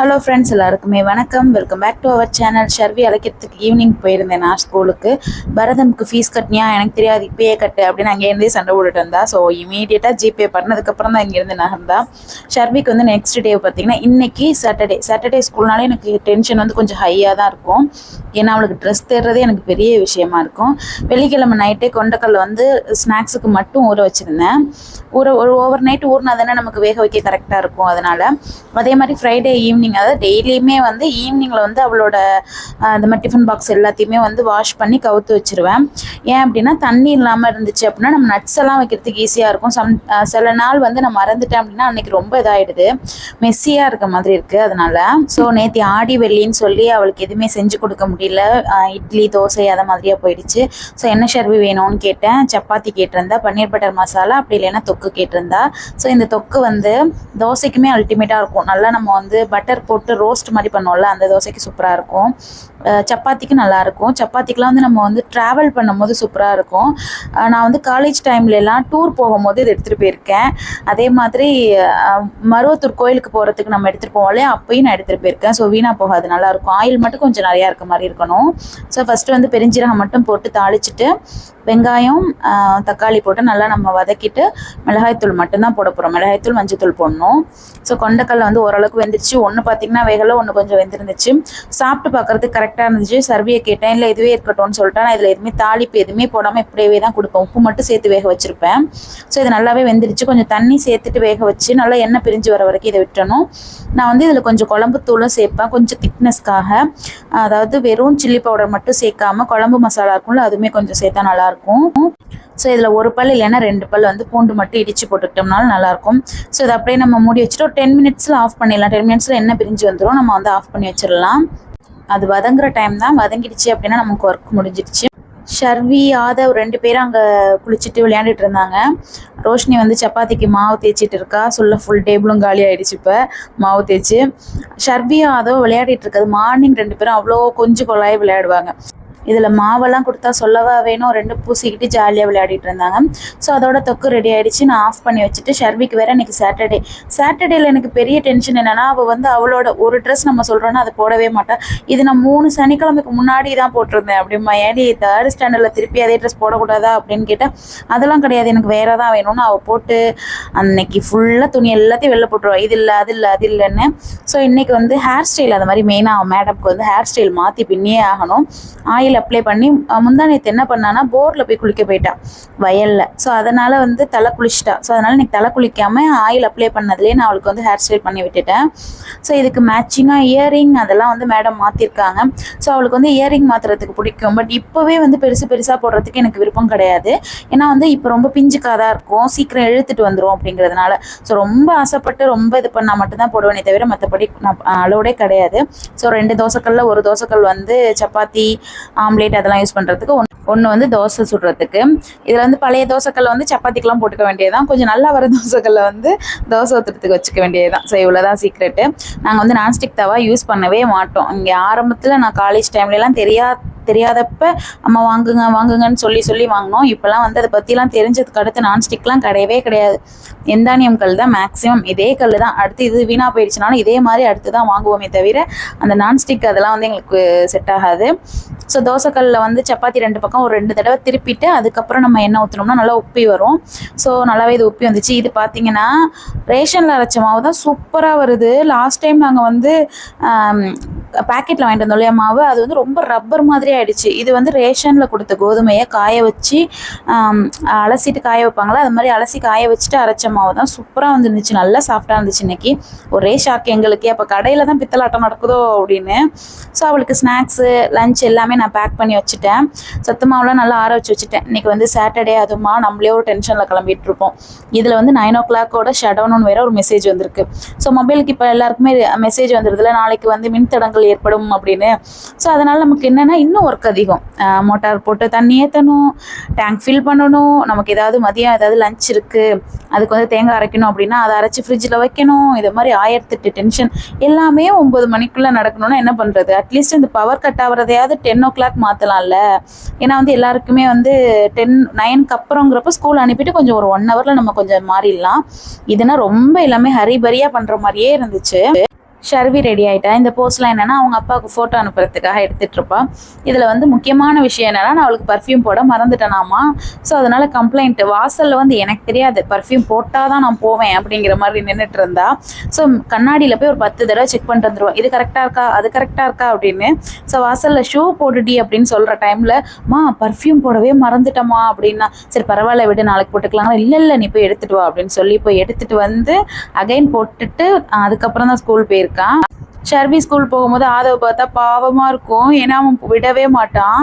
Hello friends எல்லாருக்குமே வணக்கம். Welcome back to our channel Sharvi அழைக்கிறதுக்கு evening போயிருந்தேன் நான் ஸ்கூலுக்கு பரதமுக்கு ஃபீஸ் கட்டினியா? எனக்கு தெரியாது இப்பயே கட்டு அப்படின்னு அங்கேருந்தே சண்டை போட்டுட்டு இருந்தா. ஸோ இமீடியட்டாக ஜிபே பண்ணதுக்கப்புறம் தான் இங்கேருந்து நகர்ந்தா. ஷர்விக்கு வந்து நெக்ஸ்ட் டே பார்த்தீங்கன்னா இன்னைக்கு சாட்டர்டே சாட்டர்டே ஸ்கூல்னாலே எனக்கு டென்ஷன் வந்து கொஞ்சம் ஹையாக தான் இருக்கும். ஏன்னா அவளுக்கு ட்ரெஸ் தேடுறதே எனக்கு பெரிய விஷயமா இருக்கும். வெள்ளிக்கிழமை நைட்டே கொண்டக்கல்ல வந்து ஸ்நாக்ஸுக்கு மட்டும் ஊற வச்சுருந்தேன். ஊற ஒரு ஓவர் நைட் ஊறினா தானே நமக்கு வேக வைக்க கரெக்டாக இருக்கும். அதனால் அதே மாதிரி ஃப்ரைடே ஈவினிங் அதாவது டெய்லியுமே வந்து ஈவினிங்கில் வந்து அவளோட இந்த மாதிரி டிஃபன் பாக்ஸ் எல்லாத்தையுமே வந்து வாஷ் பண்ணி கவுத்து வச்சிருவேன். ஏன் அப்படின்னா தண்ணி இல்லாமல் இருந்துச்சு அப்படின்னா நம்ம நட்ஸ் எல்லாம் வைக்கிறதுக்கு ஈஸியாக இருக்கும். சம் சில நாள் வந்து நான் மறந்துட்டேன் அப்படின்னா அன்னைக்கு ரொம்ப இதாகிடுது மெஸ்ஸியாக இருக்க மாதிரி இருக்குது அதனால். ஸோ நேற்று ஆடி வெள்ளின்னு சொல்லி அவளுக்கு எதுவுமே செஞ்சு கொடுக்க முடியல. இட்லி தோசை அதை மாதிரியாக போயிடுச்சு. ஸோ என்ன ஷர்வி வேணும்னு கேட்டேன். சப்பாத்தி கேட்டிருந்தா பன்னீர் பட்டர் மசாலா அப்படி இல்லைன்னா தொக்கு கேட்டிருந்தா. ஸோ இந்த தொக்கு வந்து தோசைக்குமே அல்டிமேட்டாக இருக்கும். நல்லா நம்ம வந்து பட்டர் போட்டு ரோஸ்ட் மாதிரி பண்ணோம்ல அந்த தோசைக்கு சூப்பராக இருக்கும். சப்பாத்திக்கு நல்லா இருக்கும். சப்பாத்திக்கெலாம் வந்து நம்ம வந்து ட்ராவல் பண்ணும்போது சூப்பராக இருக்கும். நான் வந்து காலேஜ் டைம்லலாம் டூர் போகும்போது இது எடுத்துகிட்டு போயிருக்கேன். அதே மாதிரி மருவத்தூர் கோயிலுக்கு போகிறதுக்கு நம்ம எடுத்துகிட்டு போவோம் அப்பயும் நான் எடுத்துகிட்டு போயிருக்கேன். ஸோ வீணாக போகாது. நல்லா இருக்கும். ஆயில் மட்டும் கொஞ்சம் நிறையா இருக்க மாதிரி இருக்கணும். ஸோ ஃபஸ்ட்டு வந்து பெருஞ்சீரகம் மட்டும் போட்டு தாளிச்சிட்டு வெங்காயம் தக்காளி போட்டு நல்லா நம்ம வதக்கிட்டு மிளகாய்த்தூள் மட்டும்தான் போட போகிறோம் மிளகாய்த்தூள் மஞ்சள் தூள் போடணும். ஸோ கொண்டக்கல்ல வந்து ஓரளவுக்கு வெந்துருச்சு. ஒன்று பார்த்தீங்கன்னா வேகல ஒன்று கொஞ்சம் வெந்திருந்துச்சு. சாப்பிட்டு பார்க்கறதுக்கு கரெக்டாக இருந்துச்சு. சர்வியை கேட்டேன். இல்லை இதுவே இருக்கட்டும்னு சொல்லிட்டு நான் இதில் எதுவுமே தாளிப்பு எதுவுமே போடாமல் இப்படியே தான் கொடுப்பேன். உப்பு மட்டும் சேர்த்து வேக வச்சுருப்பேன். ஸோ இது நல்லாவே வெந்துருச்சு. கொஞ்சம் தண்ணி சேர்த்துட்டு வேக வச்சு நல்லா எண்ணெய் பிரிஞ்சு வர வரைக்கும் இதை விட்டணும் நான் வந்து இதில் கொஞ்சம் குழம்பு தூளும் சேர்ப்பேன். கொஞ்சம் திக்னஸ்க்காக அதாவது வெறும் சில்லி பவுடர் மட்டும் சேர்க்காம குழம்பு மசாலா இருக்கும்ல அதுவுமே கொஞ்சம் சேர்த்தா நல்லாயிருக்கும் ஸோ இதில் ஒரு பல் இல்லைன்னா ரெண்டு பல் வந்து பூண்டு மட்டும் இடித்து போட்டுக்கிட்டோம்னாலும் நல்லாயிருக்கும். ஸோ இதை அப்படியே நம்ம மூடி வச்சுட்டு ஒரு டென் மினிட்ஸில் ஆஃப் பண்ணிடலாம். டென் மினிட்ஸில் என்ன பிரிஞ்சு வந்துடும் நம்ம வந்து ஆஃப் பண்ணி வச்சிடலாம். அது வதங்குற டைம் தான். வதங்கிடுச்சு அப்படின்னா நமக்கு ஒர்க் முடிஞ்சிடுச்சு. ஷர்வி ஆதவ் ரெண்டு பேரும் அங்கே குளிச்சுட்டு விளையாண்டுட்டு இருந்தாங்க. ரோஷினி வந்து சப்பாத்திக்கு மாவு தேய்ச்சிட்டு இருக்கா. சொல்ல ஃபுல் டேபிளும் காலி ஆயிடுச்சு இப்போ. மாவு தேய்ச்சி. ஷர்வி ஆதவ் விளையாடிட்டு இருக்கிறது. மார்னிங் ரெண்டு பேரும் அவ்வளோ கொஞ்சம் கொள்ளாய் விளையாடுவாங்க. இதில் மாவெல்லாம் கொடுத்தா சொல்லவா வேணும்? ரெண்டு பூசிக்கிட்டு ஜாலியாக விளையாடிட்டு இருந்தாங்க. ஸோ அதோட தொக்கு ரெடி ஆகிடுச்சு நான் ஆஃப் பண்ணி வச்சுட்டு ஷர்விக்கு வேற இன்னைக்கு சாட்டர்டே சாட்டர்டேயில் எனக்கு பெரிய டென்ஷன் என்னென்னா அவள் வந்து அவளோட ஒரு ட்ரெஸ் நம்ம சொல்கிறோன்னா அதை போடவே மாட்டா. இது நான் மூணு சனிக்கிழமைக்கு முன்னாடி தான் போட்டிருந்தேன். அப்படிமா ஏடி தேர்ட் ஸ்டாண்டர்டில் திருப்பி அதே ட்ரெஸ் போடக்கூடாதா? அப்படின்னு கேட்டால் அதெல்லாம் கிடையாது. எனக்கு வேற தான் வேணும்னு அவள் போட்டு அன்னைக்கு ஃபுல்லாக துணி எல்லாத்தையும் வெளில போட்டுருவா. இது இல்லை அது இல்லை அது இல்லைன்னு. ஸோ இன்னைக்கு வந்து ஹேர் ஸ்டைல் அது மாதிரி மெயினாக மேடம்க்கு வந்து ஹேர் ஸ்டைல் மாற்றி பின்னியே ஆகணும். ஆயில் அப்ளை பண்ணி அஹ் முந்தா நேற்று என்ன பண்ணான்னா போரில் போய் குளிக்க போயிட்டா வயலில். ஸோ அதனால் வந்து தலை குளிச்சிட்டா. ஸோ அதனால் இன்னைக்கு தலை குளிக்காமல் ஆயில் அப்ளை பண்ணதுலேயே நான் அவளுக்கு வந்து ஹேர் ஸ்டைல் பண்ணி விட்டுட்டேன். ஸோ இதுக்கு மேட்சிங்காக இயரிங் அதெல்லாம் வந்து மேடம் மாற்றிருக்காங்க ஸோ அவளுக்கு வந்து இயரிங் மாற்றுறதுக்கு பிடிக்கும். பட் இப்போவே வந்து பெருசு பெருசாக போடுறதுக்கு எனக்கு விருப்பம் கிடையாது. ஏன்னா வந்து இப்போ ரொம்ப பிஞ்சுக்காக தான் இருக்கும். சீக்கிரம் இழுத்துட்டு வந்துடும் அப்படிங்கிறதுனால. ஸோ ரொம்ப ஆசைப்பட்டு ரொம்ப இது பண்ணால் மட்டும்தான் போடுவேனே தவிர மற்றபடி நான் அளவோடே கிடையாது. ஸோ ரெண்டு தோசைக்கல்ல ஒரு தோசைக்கல் வந்து சப்பாத்தி ஆம்லேட் அதெல்லாம் யூஸ் பண்ணுறதுக்கு ஒன்று ஒன்று வந்து தோசை சுடுறதுக்கு. இதில் வந்து பழைய தோசைக்கல்ல வந்து சப்பாத்திக்கெல்லாம் போட்டுக்க வேண்டியதுதான். கொஞ்சம் நல்லா வர தோசைக்கல்ல வந்து தோசை ஊற்றுறதுக்கு வச்சுக்க வேண்டியதுதான். ஸோ இவ்வளோதான் சீக்ரெட்டு நாங்கள் வந்து நான்ஸ்டிக் தவா யூஸ் பண்ணவே மாட்டோம். இங்கே ஆரம்பத்தில் நான் காலேஜ் டைம்லலாம் தெரியா தெரியாதப்ப அம்மா வாங்குங்க வாங்குங்கன்னு சொல்லி சொல்லி வாங்கினோம். இப்போலாம் வந்து அதை பற்றிலாம் தெரிஞ்சதுக்கு அடுத்து நான்ஸ்டிக்லாம் கிடையவே கிடையாது. எந்தானியம் கல் தான் மேக்ஸிமம் இதே கல் தான் அடுத்து இது வீணாக போயிடுச்சுனாலும் இதே மாதிரி அடுத்து தான் வாங்குவோமே தவிர அந்த நான்ஸ்டிக் அதெல்லாம் வந்து எங்களுக்கு செட் ஆகாது. ஸோ தோசைக்கல்லில் வந்து சப்பாத்தி ரெண்டு பக்கம் ஒரு ரெண்டு தடவை திருப்பிட்டு அதுக்கப்புறம் நம்ம எண்ணெய் ஊற்றினோம்னா நல்லா உப்பி வரும். ஸோ நல்லாவே இது உப்பி வந்துச்சு. இது பார்த்தீங்கன்னா ரேஷனில் அரைச்ச மாவு தான் சூப்பராக வருது. லாஸ்ட் டைம் நாங்கள் வந்து பேக்கெட்டில் வாங்கிட்டு வந்தோம் இல்லையா மாவு? அது வந்து ரொம்ப ரப்பர் மாதிரி ஆயிடுச்சு. இது வந்து ரேஷனில் கொடுத்த கோதுமையை காய வச்சு அலசிட்டு காய வைப்பாங்களா? அது மாதிரி அலசி காய வச்சுட்டு அரைச்ச மாவு தான். சூப்பராக வந்துருந்துச்சு. நல்லா சாஃப்டாக இருந்துச்சு இன்னைக்கு. ஒரே ஷாக் எங்களுக்கு. அப்போ கடையில் தான் பித்தலாட்டம் நடக்குதோ அப்படின்னு. ஸோ அவளுக்கு ஸ்நாக்ஸு லஞ்ச் எல்லாமே நான் பேக் பண்ணி வச்சுட்டேன். சத்து மாவுலாம் நல்லா ஆற வச்சு வச்சுட்டேன். இன்னைக்கு வந்து சாட்டர்டே அதுமா நம்மளே ஒரு டென்ஷனில் கிளம்பிட்டு இருப்போம். இதில் வந்து நைன் ஓ கிளாக்கோட ஷடவுன்னு வேற ஒரு மெசேஜ் வந்திருக்கு. ஸோ மொபைலுக்கு இப்போ எல்லாருக்குமே மெசேஜ் வந்துடுதுல நாளைக்கு வந்து மின்தடங்கள் ஏற்படும் அப்படின்னு. ஸோ அதனால் நமக்கு என்னென்னா இன்னும் ஒர்க் அதிகம். மோட்டார் போட்டு தண்ணி ஏற்றணும் டேங்க் ஃபில் பண்ணணும் நமக்கு ஏதாவது மதியம் ஏதாவது லஞ்ச் இருக்குது அதுக்கு வந்து தேங்காய் அரைக்கணும் அப்படின்னா அதை அரைச்சி ஃப்ரிட்ஜில் வைக்கணும். இது மாதிரி ஆயிரத்தெட்டு டென்ஷன் எல்லாமே ஒம்பது மணிக்குள்ளே நடக்கணும்னா என்ன பண்ணுறது அட்லீஸ்ட் இந்த பவர் கட் ஆகிறதையாவது டென் ஓ கிளாக் மாற்றலாம்ல ஏன்னா வந்து எல்லாருக்குமே வந்து டென் நைனுக்கு அப்புறங்கிறப்ப ஸ்கூல் அனுப்பிட்டு கொஞ்சம் ஒரு ஒன் ஹவரில் நம்ம கொஞ்சம் மாறிடலாம். இதுனா ரொம்ப எல்லாமே ஹரிபரியாக பண்ணுற மாதிரியே இருந்துச்சு. ஷர்வி ரெடி ஆகிட்டா இந்த போஸ்ட்லாம் என்னென்னா அவங்க அப்பாவுக்கு ஃபோட்டோ அனுப்புறதுக்காக எடுத்துட்டு இதில் வந்து முக்கியமான விஷயம் என்னென்னா நான் அவளுக்கு பர்ஃப்யூம் போட மறந்துட்டேனாமா. ஸோ அதனால் கம்ப்ளைண்ட் வாசலில் வந்து எனக்கு தெரியாது. பர்ஃப்யூம் போட்டால் தான் நான் போவேன் அப்படிங்கிற மாதிரி நின்றுட்டு இருந்தா ஸோ கண்ணாடியில் போய் ஒரு பத்து தடவை செக் பண்ணிட்டு வந்துருவா. இது கரெக்டாக இருக்கா? அது கரெக்டாக இருக்கா? அப்படின்னு. ஸோ வாசலில் ஷூ போட்டுடி அப்படின்னு சொல்கிற டைமில் மா பர்ஃப்யூம் போடவே மறந்துட்டோமா அப்படின்னா சரி பரவாயில்ல விட நாளைக்கு போட்டுக்கலாம் இல்லை இல்லை நீ போய் எடுத்துட்டு வா அப்படின்னு சொல்லி போய் எடுத்துகிட்டு வந்து அகைன் போட்டுட்டு அதுக்கப்புறம் தான் ஸ்கூல் இருக்கான். ஷர்வி ஸ்கூல் போகும்போது ஆதவ பார்த்தா பாவமா இருக்கும். ஏன்னா அவன் விடவே மாட்டான்.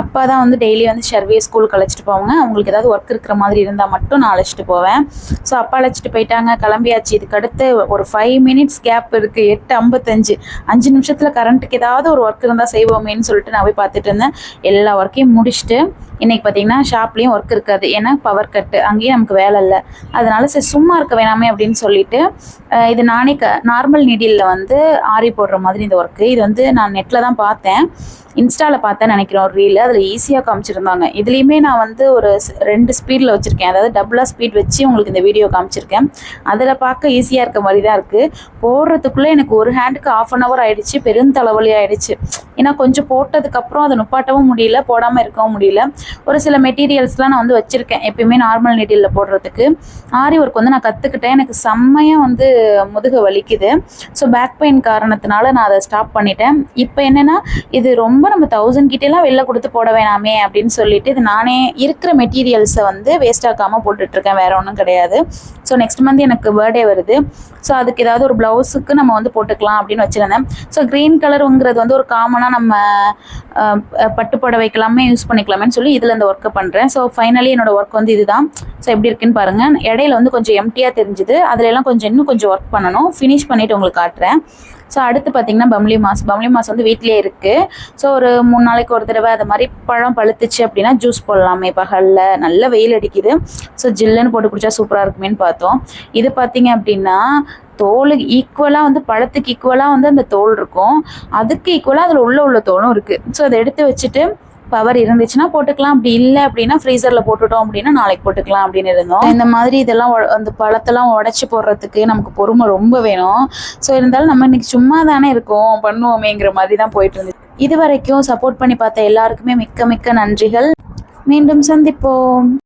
அப்பா தான் வந்து டெய்லி வந்து ஷர்வியை ஸ்கூலுக்கு அழைச்சிட்டு போவாங்க. அவங்களுக்கு ஏதாவது ஒர்க் இருக்கிற மாதிரி இருந்தால் மட்டும் நான் அழைச்சிட்டு போவேன். ஸோ அப்பா அழைச்சிட்டு போயிட்டாங்க. கிளம்பியாச்சு. இதுக்கு அடுத்து ஒரு ஃபைவ் மினிட்ஸ் கேப் இருக்குது எட்டு ஐம்பத்தஞ்சு. அஞ்சு நிமிஷத்தில் கரண்ட்டுக்கு ஏதாவது ஒரு ஒர்க் இருந்தால் செய்வோமேன்னு சொல்லிட்டு நான் போய் பார்த்துட்டு இருந்தேன். எல்லா ஒர்க்கையும் முடிச்சுட்டு இன்னைக்கு பார்த்தீங்கன்னா ஷாப்லேயும் ஒர்க் இருக்காது. ஏன்னா பவர் கட்டு அங்கேயும் நமக்கு வேலை இல்லை. அதனால சரி சும்மா இருக்க வேணாமே அப்படின்னு சொல்லிட்டு இது நானே க நார்மல் நீடிலில் வந்து ஆரி போடுற மாதிரி இந்த ஒர்க்கு இது வந்து நான் நெட்டில் தான் பார்த்தேன். இன்ஸ்டாவில் பார்த்தேன் நினைக்கிறேன் ஒரு ரீல் அதில் ஈஸியாக காமிச்சிருந்தாங்க. இதுலேயுமே நான் வந்து ஒரு ரெண்டு ஸ்பீடில் வச்சுருக்கேன். அதாவது டபுளாக ஸ்பீட் வச்சு உங்களுக்கு இந்த வீடியோ காமிச்சிருக்கேன். அதில் பார்க்க ஈஸியாக இருக்க மாதிரி தான் இருக்குது போடுறதுக்குள்ளே எனக்கு ஒரு ஹேண்டுக்கு ஆஃப் அன் ஹவர் ஆகிடுச்சு பெருந்தளவலி ஆகிடுச்சு ஏன்னா கொஞ்சம் போட்டதுக்கப்புறம் அதை நுப்பாட்டவும் முடியல போடாமல் இருக்கவும் முடியல. ஒரு சில மெட்டீரியல்ஸ்லாம் நான் வந்து வச்சுருக்கேன் எப்பயுமே நார்மல் நெட்டியில் போடுறதுக்கு. ஆரி ஒர்க் வந்து நான் கற்றுக்கிட்டேன் எனக்கு செம்மையாக வந்து முதுகு வலிக்குது. ஸோ பேக் பெயின் காரணத்தினால நான் அதை ஸ்டாப் பண்ணிட்டேன். இப்போ என்னென்னா இது ரொம்ப நம்ம தௌசண்ட் கிட்டேலாம் வெளில கொடுத்து போட வேணாமே அப்படின்னு சொல்லிட்டு இது நானே இருக்கிற மெட்டீரியல்ஸை வந்து வேஸ்ட் ஆக்காமல் போட்டுட்ருக்கேன். வேறு ஒன்றும் கிடையாது. ஸோ நெக்ஸ்ட் மந்த் எனக்கு பர்த்டே வருது. ஸோ அதுக்கு ஏதாவது ஒரு ப்ளவுஸுக்கு நம்ம வந்து போட்டுக்கலாம் அப்படின்னு வச்சுருந்தேன். ஸோ க்ரீன் கலருங்கிறது வந்து ஒரு காமனாக நம்ம பட்டு புடவைக்கெல்லாமே யூஸ் பண்ணிக்கலாமேன்னு சொல்லி இதில் இந்த ஒர்க்கை பண்ணுறேன் ஸோ ஃபைனலி என்னோட ஒர்க் வந்து இதுதான். ஸோ எப்படி இருக்குன்னு பாருங்கள் இடையில வந்து கொஞ்சம் எம்டியாக தெரிஞ்சுது. அதிலெல்லாம் கொஞ்சம் இன்னும் கொஞ்சம் ஒர்க் பண்ணணும். ஃபினிஷ் பண்ணிவிட்டு உங்களுக்கு காட்டுறேன். ஸோ அடுத்து பார்த்தீங்கன்னா பம்ளி மாஸ். பம்ளி மாஸ் வந்து வீட்டிலே இருக்குது ஸோ ஒரு மூணு நாளைக்கு ஒரு தடவை அது மாதிரி பழம் பழுத்துச்சு அப்படின்னா ஜூஸ் போடலாமே. பகலில் நல்ல வெயில் அடிக்குது. ஸோ ஜில்லுன்னு போட்டு குடிச்சா சூப்பராக இருக்குமேன்னு பார்த்தோம். இது பார்த்தீங்க அப்படின்னா தோலுக்கு ஈக்குவலாக வந்து பழத்துக்கு ஈக்குவலாக வந்து அந்த தோல் இருக்கும். அதுக்கு ஈக்குவலாக அதில் உள்ள உள்ள தோலும் இருக்குது ஸோ அதை எடுத்து வச்சுட்டு பவர் இருந்துச்சுன்னா போட்டுக்கலாம். அப்படி இல்லை அப்படின்னா ஃப்ரீசரில் போட்டுட்டோம் அப்படின்னா நாளைக்கு போட்டுக்கலாம் அப்படின்னு இருந்தோம். இந்த மாதிரி இதெல்லாம் அந்த பழத்தெல்லாம் உடச்சி போடுறதுக்கு நமக்கு பொறுமை ரொம்ப வேணும். ஸோ இருந்தாலும் நம்ம இன்னைக்கு சும்மா தானே இருக்கோம் பண்ணுவோமேங்கிற மாதிரி தான் போயிட்டு இருந்துச்சு. இது வரைக்கும் சப்போர்ட் பண்ணி பார்த்த எல்லாருக்குமே மிக்க மிக்க நன்றிகள். மீண்டும் சந்திப்போம்.